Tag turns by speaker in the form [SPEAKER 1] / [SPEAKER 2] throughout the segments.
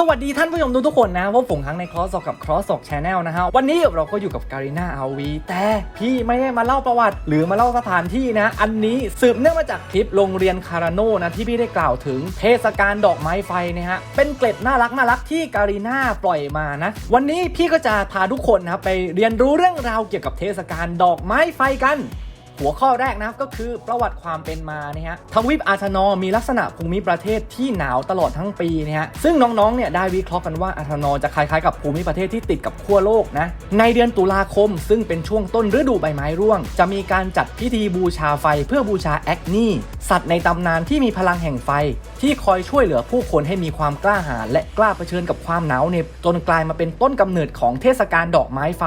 [SPEAKER 1] สวัสดีท่านผู้ชมทุกๆคนนะว่าผมครั้งในครอสอกกับครอส c h ช n แนลนะฮะวันนี้เราก็อยู่กับการีนาอาวีแต่พี่ไม่ได้มาเล่าประวัติ หรือมาเล่าสถานที่นะ อันนี้สืบเนื่องมาจากคลิปโรงเรียนคาราโนนะที่พี่ได้กล่าวถึงเทศกาลดอกไม้ไฟนะฮะเป็นเกล็ดน่ารักน่ารักที่การีนาปล่อยมานะ วันนี้พี่ก็จะพาทุกคนนะครับไปเรียนรู้เรื่องราวเกี่ยวกับเทศกาลดอกไม้ไฟกัน หัวข้อแรกนะครับก็คือประวัติความเป็นมานะฮะทวีปอาร์ธนอมีลักษณะภูมิประเทศที่หนาวตลอดทั้งปีนะฮะซึ่งน้องๆเนี่ยได้วิเคราะห์กันว่าอาร์ธนอจะคล้ายๆกับภูมิประเทศที่ติดกับขั้วโลกนะในเดือนตุลาคม ซึ่งเป็นช่วงต้นฤดูใบไม้ร่วง จะมีการจัดพิธีบูชาไฟเพื่อบูชาแอคนีสัตว์ในตำนานที่มีพลังแห่งไฟ ที่คอยช่วยเหลือผู้คนให้มีความกล้าหาญและกล้าเผชิญกับความหนาวเหน็บจนกลายมาเป็นต้นกำเนิดของเทศกาลดอกไม้ไฟ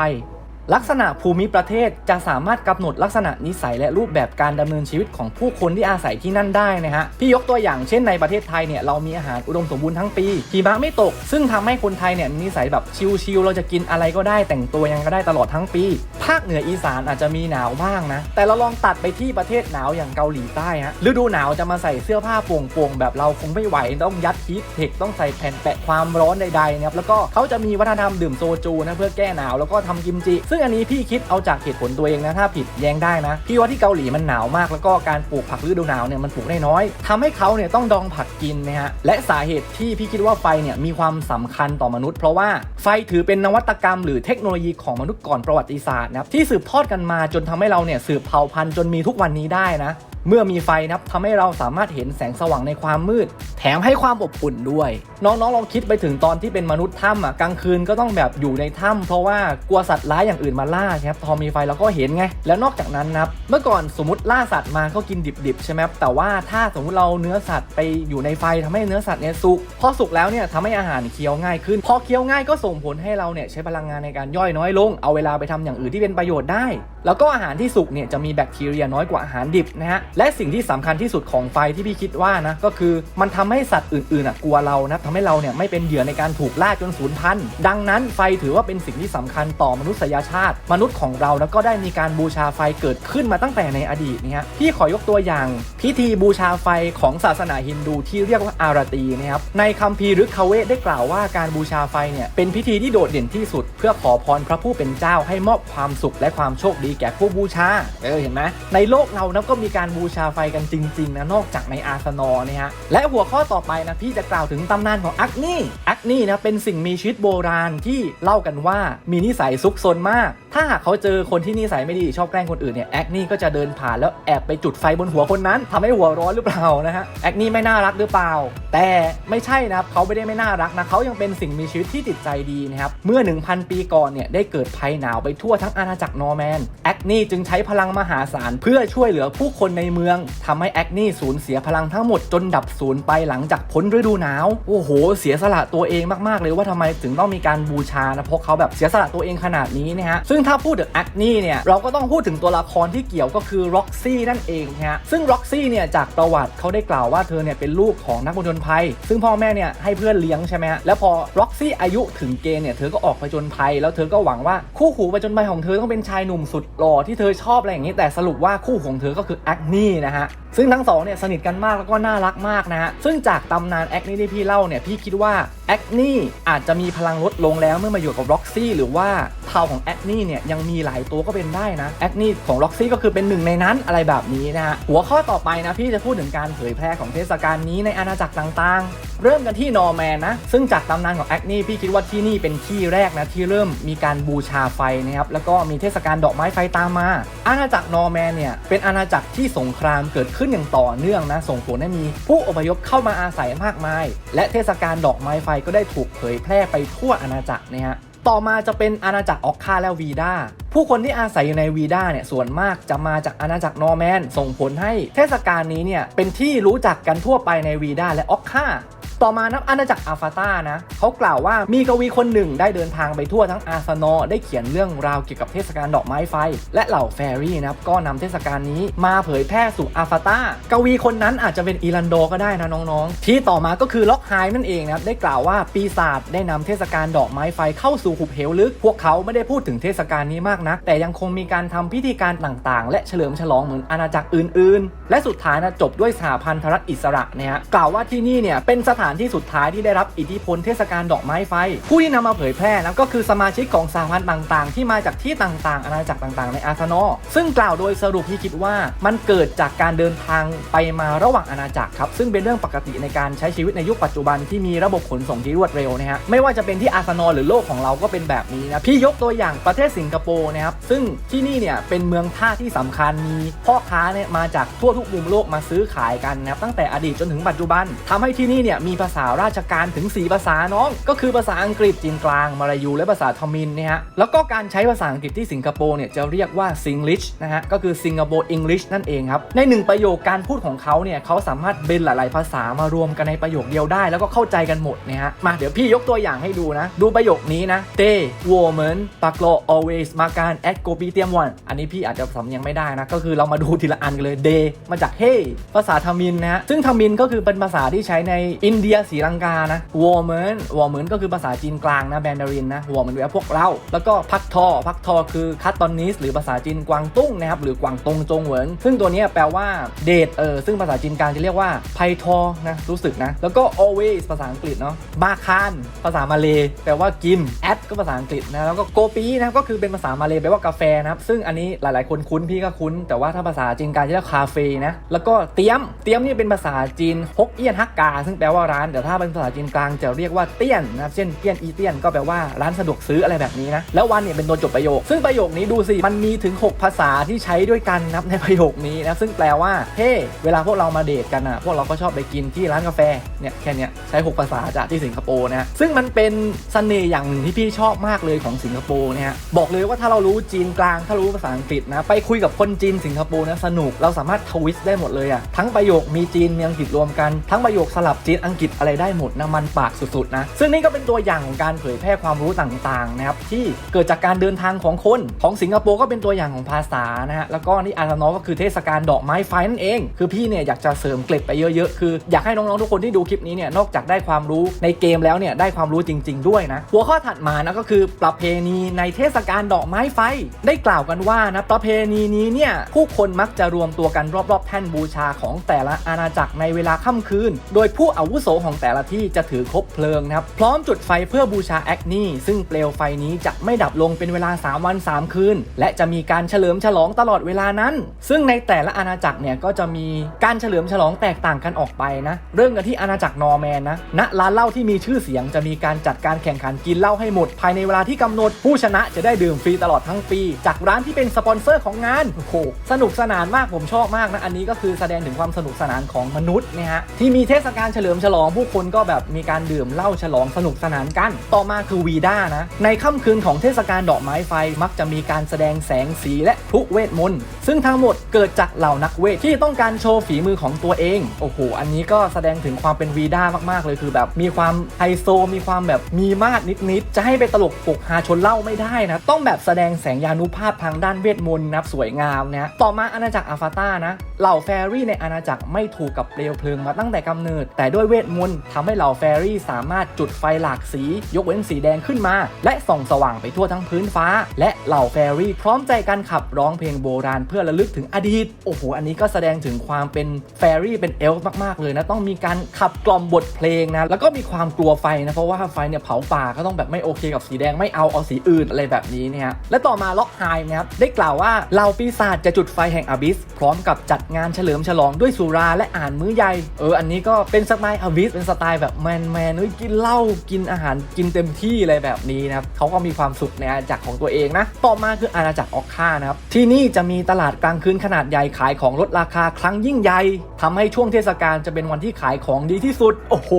[SPEAKER 1] ลักษณะภูมิประเทศจะสามารถกำหนดลักษณะนิสัยและรูปแบบการดำเนินชีวิตของผู้คนที่อาศัยที่นั่นได้นะฮะพี่ยกตัวอย่างเช่นในประเทศไทยเนี่ยเรามีอาหารอุดมสมบูรณ์ทั้งปีหิมะไม่ตก ซึ่งทำให้คนไทยเนี่ยนิสัยแบบชิลๆเราจะกินอะไรก็ได้แต่งตัวยังก็ได้ตลอดทั้งปี ภาคเหนืออีสานอาจจะมีหนาวบ้างนะ แต่เราลองตัดไปที่ประเทศหนาวอย่างเกาหลีใต้ฮะฤดูหนาวจะมาใส่เสื้อผ้าโป่งๆแบบเราคงไม่ไหวต้องยัดฮีทเทคต้องใส่แผ่นแปะความร้อนใดๆนะครับแล้วก็เขาจะมีวัฒนธรรมดื่มโซจูนะเพื่อแก้หนาวแล้วก็ทำกิมจิซึ่งอันนี้พี่คิดเอาจากเหตุผลตัวเองนะถ้าผิดแย้งได้นะ พี่ว่าที่เกาหลีมันหนาวมาก แล้วก็การปลูกผักฤดูหนาวเนี่ยมันปลูกได้น้อยทำให้เขาเนี่ยต้องดองผักกินนะฮะและสาเหตุที่พี่คิดว่าไฟเนี่ยมีความสำคัญต่อมนุษย์ เพราะว่าไฟถือเป็นนวัตกรรม หรือเทคโนโลยีของมนุษย์ก่อนประวัติศาสตร์นะครับที่สืบทอดกันมาจนทำให้เราเนี่ยสืบเผ่าพันธุ์จนมีทุกวันนี้ได้นะ เมื่อมีไฟนะครับทำให้เราสามารถเห็นแสงสว่างในความมืด แถมให้ความอบอุ่นด้วย น้องๆลองคิดไปถึงตอนที่เป็นมนุษย์ถ้ำอะกลางคืนก็ต้องแบบอยู่ในถ้ำเพราะว่ากลัวสัตว์ร้ายอย่างอื่นมาล่าครับพอมีไฟเราก็เห็นไง แล้วนอกจากนั้นนะครับเมื่อก่อนสมมติล่าสัตว์มาก็กินดิบๆใช่ไหมครับแต่ว่าถ้าสมมติเราเนื้อสัตว์ไปอยู่ในไฟทำให้เนื้อสัตว์เนี่ยสุกพอสุกแล้วเนี่ยทำให้อาหารเคี้ยวง่ายขึ้นพอเคี้ยวง่ายก็ส่งผลให้เราเนี่ยใช้พลังงานในการย่อยน้อยลง เอาเวลาไปทำอย่างอื่นที่เป็นประโยชน์ได้ แล้วก็อาหารที่สุกเนี่ยจะมีแบคทีเรียน้อยกว่าอาหารดิบนะฮะและสิ่งที่สำคัญที่สุดของไฟที่พี่คิดว่านะก็คือมันทำให้สัตว์อื่นๆอะกลัวเรานะทำให้เราเนี่ยไม่เป็นเหยื่อในการถูกล่าจนสูญพันธุ์ดังนั้นไฟถือว่าเป็นสิ่งที่สำคัญต่อมนุษยชาติ มนุษย์ของเราแล้วก็ได้มีการบูชาไฟเกิดขึ้นมาตั้งแต่ในอดีตนะฮะพี่ขอยกตัวอย่าง พิธีบูชาไฟของศาสนาฮินดูที่เรียกว่าอารตีนะครับในคัมภีร์ฤกขเวทได้กล่าวว่าการบูชาไฟเนี่ยเป็นพิธีที่โดดเด่นที่สุด เพื่อขอพรพระผู้เป็นเจ้าให้มอบความสุขและความโชคดีแก่ผู้บูชาเออเห็นไหมในโลกเรานะก็มีการบููชาไฟกันจริง ๆ นะ นอกจากในอาสนอเนี่ยฮะ และหัวข้อต่อไปนะ พี่จะกล่าวถึงตำนานของอักนี่ อักนี่นะ เป็นสิ่งมีชีวิตโบราณที่เล่ากันว่ามีนิสัยซุกซนมากถ้าหากเขาเจอคนที่นิสัยไม่ดีชอบแกล้งคนอื่นเนี่ยแอคนี่ก็จะเดินผ่านแล้วแอบไปจุดไฟบนหัวคนนั้นทำให้หัวร้อนหรือเปล่านะฮะแอคนี่ไม่น่ารักหรือเปล่า แต่ไม่ใช่นะครับเขาไม่ได้ไม่น่ารักนะเขายังเป็นสิ่งมีชีวิตที่จิตใจดีนะครับเมื่อ 1,000 ปีก่อนเนี่ยได้เกิดภัยหนาวไปทั่วทั้งอาณาจักรนอร์แมนแอคนี่จึงใช้พลังมหาศาลเพื่อช่วยเหลือผู้คนในเมืองทำให้แอคนี่สูญเสียพลังทั้งหมดจนดับสูญไปหลังจากพ้นฤดูหนาวโอ้โห เสียสละตัวเองมากๆเลยว่าทำไมถึงต้องมีการบูชานะเพราะเขาแบบเสียสละตัวเองขนาดนี้นะฮะซึ่งถ้าพูดถึงแอคนี่เนี่ยเราก็ต้องพูดถึงตัวละครที่เกี่ยวก็คือร็อกซี่นั่นเองฮะซึ่งร็อกซี่เนี่ยจากประวัติเขาได้กล่าวว่าเธอเนี่ยเป็นลูกของนักผจญภัย ซึ่งพ่อแม่เนี่ยให้เพื่อนเลี้ยงใช่ไหมฮะแล้วพอร็อกซี่อายุถึงเกณฑ์เนี่ยเธอก็ออกผจญภัย แล้วเธอก็หวังว่าคู่หูผจญภัยของเธอต้องเป็นชายหนุ่มสุดหล่อที่เธอชอบอะไรอย่างนี้แต่สรุปว่าคู่ของเธอก็คือแอคนี่นะฮะซึ่งทั้งสองเนี่ยสนิทกันมากแล้วก็น่ารักมากนะฮะซึ่งจากตำนานแอคนี่ที่พี่เล่าเนี่ยพี่คิดว่า แอคนี่อาจจะมีพลังลดลงแล้วเมื่อมาอยู่กับร็อกซี่หรือว่าเผ่าของแอคนี่เนี่ยยังมีหลายตัวก็เป็นได้นะแอคนี่ของร็อกซี่ก็คือเป็นหนึ่งในนั้นอะไรแบบนี้นะฮะหัวข้อต่อไปนะพี่จะพูดถึงการเผยแพร่ของเทศกาลนี้ในอาณาจักรต่างๆ เริ่มกันที่นอร์แมนนะ ซึ่งจากตำนานของแอคนี่พี่คิดว่าที่นี่เป็นที่แรกนะที่เริ่มมีการบูชาไฟนะครับแล้วก็มีเทศกาลดอกไม้ไฟตามมา อาณาจักรนอร์แมนเนี่ยเป็นอาณาจักรที่สงครามเกิดขึ้นอย่างต่อเนื่องนะส่งผลให้มีผู้อพยพเข้ามาอาศัยมากมาย และเทศกาลดอกไม้ไฟก็ได้ถูกเผยแพร่ไปทั่วอาณาจักรนะฮะต่อมาจะเป็นอาณาจักรออกคาและวีดาผู้คนที่อาศัยอยู่ในวีดาเนี่ยส่วนมากจะมาจากอาณาจักรนอร์แมน ส่งผลให้เทศกาลนี้เนี่ยเป็นที่รู้จักกันทั่วไปในวีดาและออกคา ต่อมานับอาณาจักรอาฟาตานะเขากล่าวว่ามีกวีคนหนึ่งได้เดินทางไปทั่วทั้งอาสนอได้เขียนเรื่องราวเกี่ยวกับเทศกาลดอกไม้ไฟ และเหล่าแฟรี่นะครับก็นำเทศกาลนี้มาเผยแพร่สู่อาฟาตากวีคนนั้นอาจจะเป็นอีรันโดก็ได้นะน้องๆ ที่ต่อมาก็คือล็อกไฮนั่นเองนะครับได้กล่าวว่าปีศาจได้นำเทศกาลดอกไม้ไฟเข้าสู่หุบเหวลึก พวกเขาไม่ได้พูดถึงเทศกาลนี้มากนัก แต่ยังคงมีการทำพิธีการต่างๆ และเฉลิมฉลองเหมือนอาณาจักรอื่น ๆ และสุดท้ายนะจบด้วยสหพันธรัฐอิสระเนี่ยฮะกล่าวว่าที่นี่เนี่ยเป็นสถานานที่สุดท้ายที่ได้รับอิทธิพลเทศกาลดอกไม้ไฟ ผู้ที่นำมาเผยแพร่นะก็คือสมาชิกของสหพันธ์ต่างๆ ที่มาจากที่ต่างๆ อาณาจักรต่างๆ ในอาร์เซนอซึ่งกล่าวโดยสรุปที่คิดว่ามันเกิดจากการเดินทางไปมาระหว่างอาณาจักรครับซึ่งเป็นเรื่องปกติในการใช้ชีวิตในยุคปัจจุบันที่มีระบบขนส่งที่รวดเร็วนะฮะไม่ว่าจะเป็นที่อาร์เซนอหรือโลกของเราก็เป็นแบบนี้นะพี่ยกตัวอย่างประเทศสิงคโปร์นะครับซึ่งที่นี่เนี่ยเป็นเมืองท่าที่สำคัญมีพ่อค้าเนี่ยมาจากทั่วทุกมุมโลกมาซื้อขายกันนะครับตั้งแต่อดีตจนถึงปัจจุบันทำให้ที่นี่เนี่ยมีภาษาราชการถึง 4 ภาษาน้อง ก็คือภาษาอังกฤษจีนกลางมาลายูและภาษาทมินนะฮะแล้วก็การใช้ภาษาอังกฤษที่สิงคโปร์เนี่ยจะเรียกว่า Singlish นะฮะก็คือ Singapore English นั่นเองครับในหนึ่งประโยคการพูดของเขาเนี่ยเขาสามารถเบนหลาย ๆ ภาษามารวมกันในประโยคเดียวได้ แล้วก็เข้าใจกันหมดนะฮะมาเดี๋ยวพี่ยกตัวอย่างให้ดูนะ ดูประโยคนี้นะเตวอ m ม n ปักโล always มาการ at g o p i t i u m one อันนี้พี่อาจจะสำเนียงไม่ได้นะ ก็คือเรามาดูทีละอันกันเลยเดมาจากเฮภาษาทมินนะฮะซึ่งทมินก็คือเป็นภาษาที่ใช้ในอินเดียศรีลังกานะวอ m ม n วอ m ม n ก็คือภาษาจีนกลางนะแบนดารินนะวอ m ม n แปลว่าพวกเรา แล้วก็พักทอพักทอคือคัตตอนนิสหรือภาษาจีนกวางตุ้งนะครับหรือกวางตงจงเหวินซึ่งตัวนี้แปลว่าเดทเออซึ่งภาษาจีนกลางจะเรียกว่าไพทอนะรู้สึกนะแล้วก็ always ภาษาอังกฤษเนาะบาคานภาษามาเลแปลว่ากินแอดก็ภาษาอังกฤษนะแล้วก็โกปีนะก็คือเป็นภาษามาเลแปลว่ากาแฟนะครับซึ่งอันนี้หลายๆ คนคุ้นพี่ก็คุ้น แต่ว่าถ้าภาษาจีนกลางจะเรียกคาเฟ่นะแล้วก็เตียมเตียมนี่เป็นภาษาจีนฮกเอี้ยนฮักกา ซึ่งแปลว่าร้านแต่ถ้าเป็นภาษาจีนกลางจะเรียกว่าเตี้ยนนะครับเช่นเตี้ยนอีเตี้ยนก็แปลว่าร้านสะดวกซื้ออะไรแบบนี้นะแล้ววันเนี่ยเป็นตัวจบประโยค ซึ่งประโยคนี้ดูสิมันมีถึง 6 ภาษาที่ใช้ด้วยกันนะครับในประโยคนี้นะซึ่งแปลว่าเฮ้เวลาพวกเรามาเดทกันอะพวกเราก็ชอบไปกินที่ร้านกาแฟเนี่ยแค่นี้ใช้ 6 ภาษาจากที่สิงคโปร์นะซึ่งมันเป็นเสน่ห์อย่างหนึ่งที่พี่ชอบมากเลยของสิงคโปร์เนี่ยบอกเลยว่าถ้าเรารู้จีนกลาง ถ้ารู้ภาษาอังกฤษนะไปคุยกับคนจีนสิงคโปร์นะสนุกเราสามารถทวิสต์ได้หมดเลยอะทั้งประโยคมีจีนมีอังกฤษรวมกันทั้งประโยคสลับจีนอังกฤษอะไรได้หมดนะมันปากสุดๆนะซึ่งนี่ก็เป็นตัวอย่างของการเผยแพร่ความรู้ต่างๆนะครับที่เกิดจากการเดินทางของคนของสิงคโปร์ก็เป็นตัวอย่างของภาษานะฮะแล้วก็นี่อาร์ตนอก็คือเทศกาลดอกไม้ไฟนั่นเอง คือพี่เนี่ยอยากจะเสริมเกล็ดไปเยอะๆ คืออยากให้น้องๆทุกคนที่ดูคลิปนี้เนี่ยนอกจากได้ความรู้ในเกมแล้วเนี่ยได้ความรู้จริง ๆ ด้วยนะหัวข้อถัดมานะก็คือประเพณีในเทศกาลดอกไม้ไฟ ได้กล่าวกันว่านะประเพณีนี้เนี่ยผู้คนมักจะรวมตัวกันรอบๆ แท่นบูชาของแต่ละอาณาจักรในเวลาค่ำคืน โดยผู้อาวุโสของแต่ละที่จะถือคบเพลิงนะครับ พร้อมจุดไฟเพื่อบูชาแอคนีซึ่งเปลวไฟนี้จะไม่ดับลงเป็นเวลา 3 วัน 3 คืน และจะมีการเฉลิมฉลองตลอดเวลานั้น ซึ่งในแต่ละอาณาจักรเนี่ยก็จะมีการเฉลิมฉลองแตกต่างกันออกไปนะ เริ่มกันที่อาณาจักรนอร์แมนนะณร้านเหล้าที่มีชื่อเสียงจะมีการจัดการแข่งขันกินเหล้าให้หมด ภายในเวลาที่กำหนดผู้ชนะจะได้ดื่มฟรีตลอดทั้งปี จากร้านที่เป็นสปอนเซอร์ของงานโอ้โหสนุกสนานมากผมชอบมากนะอันนี้ก็คือแสดงถึงความสนุกสนานของมนุษย์นี่ยฮะที่มีเทศกาลเฉลิมฉลองผู้คนก็แบบมีการดื่มเหล้าฉลองสนุกสนานกัน ต่อมาคือวีด้านะ ในค่ำคืนของเทศกาลดอกไม้ไฟมักจะมีการแสดงแสงสีและพลุเวทมนต์ซึ่งทั้งหมดเกิดจากเหล่านักเวทที่ต้องการโชว์ฝีมือของตัวเอง โอ้โห อันนี้ก็แสดงถึงความเป็นวีด้ามากๆเลยคือแบบมีความไฮโซมีความแบบมีมาดนิดๆจะให้ไปตลกปกฮาชนเหล่าไม่ได้นะ ต้องแบบแสดงแสงยานุภาพทางด้านเวทมนต์นะสวยงามนะต่อมาอาณาจักรอาฟาตานะเหล่าแฟรี่ในอาณาจักรไม่ถูกกับเปลวเพลิงมาตั้งแต่กำเนิด แต่ด้วยเวทมนต์ทำให้เหล่าแฟรี่สามารถจุดไฟหลากสี ยกเว้นสีแดงขึ้นมา และส่องสว่างไปทั่วทั้งพื้นฟ้า และเหล่าแฟรี่พร้อมใจกันขับร้องเพลงโบราณเพื่อระลึกถึงอดีต โอ้โห อันนี้ก็แสดงถึงความเป็นแฟรี่เป็นเอลฟ์มากๆเลยนะ ต้องมีการขับกล่อมบทเพลงนะ แล้วก็มีความกลัวไฟนะ เพราะว่าไฟเนี่ยเผาป่าก็ต้องแบบไม่โอเคกับสีแดงไม่เอาเอาสีอื่นอะไรแบบนี้เนี่ยฮะ และต่อมาล็อกไฮนะครับได้กล่าวว่าเหล่าปีศาจจะจุดไฟแห่งอบิสพร้อมกับจัดงานเฉลิมฉลองด้วยสุราและอ่านมื้อใหญ่ เออ อันนี้ก็เป็นสไตล์อบิสเป็นสไตล์แบบแมนแมนเฮ้ยกินเหล้ากินอาหารกินเต็มที่อะไรแบบนี้นะครับเขาก็มีความสุขในอาณาจักรของตัวเองนะ ต่อมาคืออาณาจักรออกค่านะครับ ที่นี่จะมีตลาดกลางคืนขนาดใหญ่ขายของลดราคาครั้งยิ่งใหญ่ทำให้ช่วงเทศกาลจะเป็นวันที่ขายของดีที่สุด โอ้โห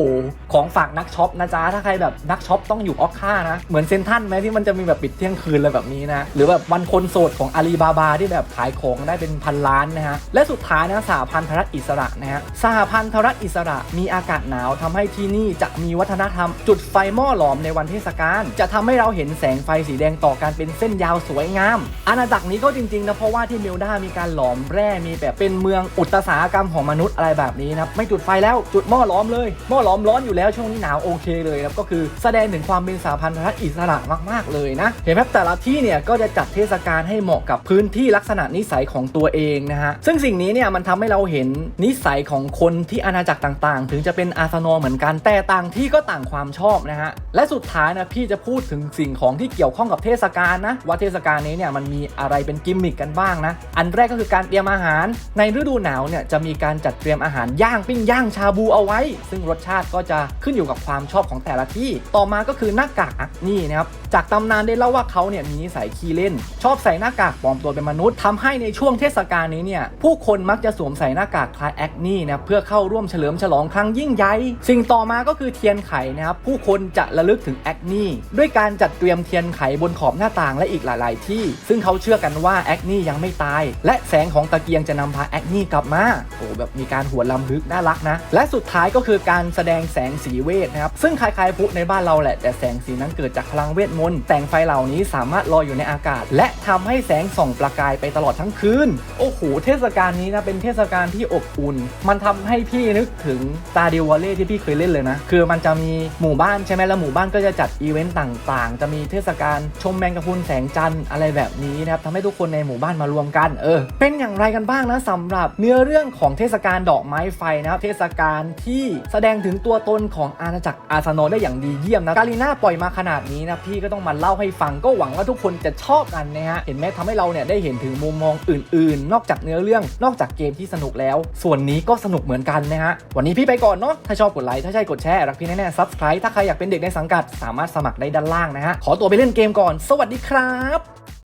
[SPEAKER 1] ของฝากนักช็อปนะจ๊ะ ถ้าใครแบบนักช็อปต้องอยู่ออกค่านะ เหมือนเซนทันไหมที่มันจะมีแบบปิดเที่ยงคืนอะไรแบบนี้นะ หรือแบบวันคนโสดของอาลีบาบาที่แบบขายของได้เป็นพันล้านนะฮะ และสุดท้ายนะสหพันธรัฐอิสระนะฮะ สหพันธรัฐอิสระมีอากาศหนาวทำให้ที่นี่จะมีวัฒนธรรม จุดไฟหม้อหลอมในวันเทศกาลจะทำให้เราเห็นแสงไฟสีแดงต่อกันเป็นเส้นยาวสวยงาม อาณาจักรนี้ก็จริงๆนะเพราะว่าที่เมลดามีการหลอมแร่มีแบบเป็นเมืองอุตสาหกรรมของมนุษย์อะไรแบบนี้นะครับไม่จุดไฟแล้วจุดหม้อหลอมเลยหม้อหลอมร้อนอยู่แล้วช่วงนี้หนาวโอเคเลยนะครับก็คือแสดงถึงความเป็นสหพันธรัฐอิสระมากๆเลยนะเห็นไหมแต่ละที่เนี่ยก็จะจัดเทศกาลให้เหมาะกับพื้นที่ลักษณะนิสัยของตัวเองนะฮะซึ่งสิ่งนี้เนี่ยมันทำให้เราเห็นนิสัยของคนที่อาณาจักรต่างๆ ถึงจะเป็นอาร์ซนอลเหมือนกันแต่ต่างที่ก็ต่างความชอบนะฮะและสุดท้ายนะพี่จะพูดถึงสิ่งของที่เกี่ยวข้องกับเทศกาลนะว่าเทศกาลนี้เนี่ยมันมีอะไรเป็นกิมมิคกันบ้างนะอันแรกก็คือการเตรียมอาหาร ในฤดูหนาวเนี่ยจะมีการจัดเตรียมอาหารย่างปิ้งย่างชาบูเอาไว้ ซึ่งรสชาติก็จะขึ้นอยู่กับความชอบของแต่ละที่ ต่อมาก็คือหน้ากากอักนี่นะครับจากตำนานได้เล่าว่าเขาเนี่ยมีนิสัยขี้เล่น ชอบใส่หน้ากากปลอมตัวเป็นมนุษย์ทำให้ในช่วงเทศกาลนี้เนี่ยผู้คนมักจะสวมใส่หน้ากากคล้ายแอคนี่นะเพื่อเข้าร่วมเฉลิมฉลองครั้งยิ่งใหญ่สิ่งต่อมาก็คือเทียนไขนะครับผู้คนจะระลึกถึงแอคนี่ด้วยการจัดเตรียมเทียนไขบนขอบหน้าต่างและอีกหลาย ๆ ที่ ซึ่งเขาเชื่อกันว่าแอคนี่ยังไม่ตาย และแสงของตะเกียงจะนำพาแอคนี่กลับมาโอ้แบบมีการหัวลำลึกน่ารักนะ และสุดท้ายก็คือการแสดงแสงสีเวทนะครับซึ่งคล้ายๆพุในบ้านเราแหละ แต่แสงสีนั้นเกิดจากพลังเวทมนต์แสงไฟเหล่านี้สามารถลอยอยู่ในอากาศ และทำให้แสงส่องประกายไปตลอดทั้งคืนโอ้โหเทศกาลนี้นะเป็นเทศกาลที่อบอุ่น มันทำให้พี่นึกถึงตาเดียววอลเล่ที่พี่เคยเล่นเลยนะ คือมันจะมีหมู่บ้านใช่ไหมแล้วหมู่บ้านก็จะจัดอีเวนต์ต่างๆ จะมีเทศกาลชมแมงกะพรุนแสงจันทร์อะไรแบบนี้นะครับทำให้ทุกคนในหมู่บ้านมารวมกันเออเป็นอย่างไรกันบ้างนะสำหรับเนื้อเรื่องของเทศกาลดอกไม้ไฟนะครับเทศกาลที่แสดงถึงตัวตนของอาณาจักรอาซานอได้อย่างดีเยี่ยมนะกาลิน่าปล่อยมาขนาดนี้นะพี่ก็ต้องมาเล่าให้ฟังก็หวังว่าทุกคนจะชอบกันนะฮะเห็นไหมทำให้เราเนี่ยได้เห็นถึงมุมมองอื่น ๆ นอกจากเนื้อเรื่องนอกจากเกมที่สนุกแล้ว ส่วนนี้ก็สนุกเหมือนกันนะฮะวันนี้พี่ไปก่อนเนาะถ้าชอบกดไลค์ถ้าใช่กดแชร์รักพี่แน่ๆซับสไครต์ถ้าใครอยากเป็นเด็กในสังกัดสามารถสมัครได้ด้านล่างนะฮะขอตัวไปเล่นเกมก่อน สวัสดีครับ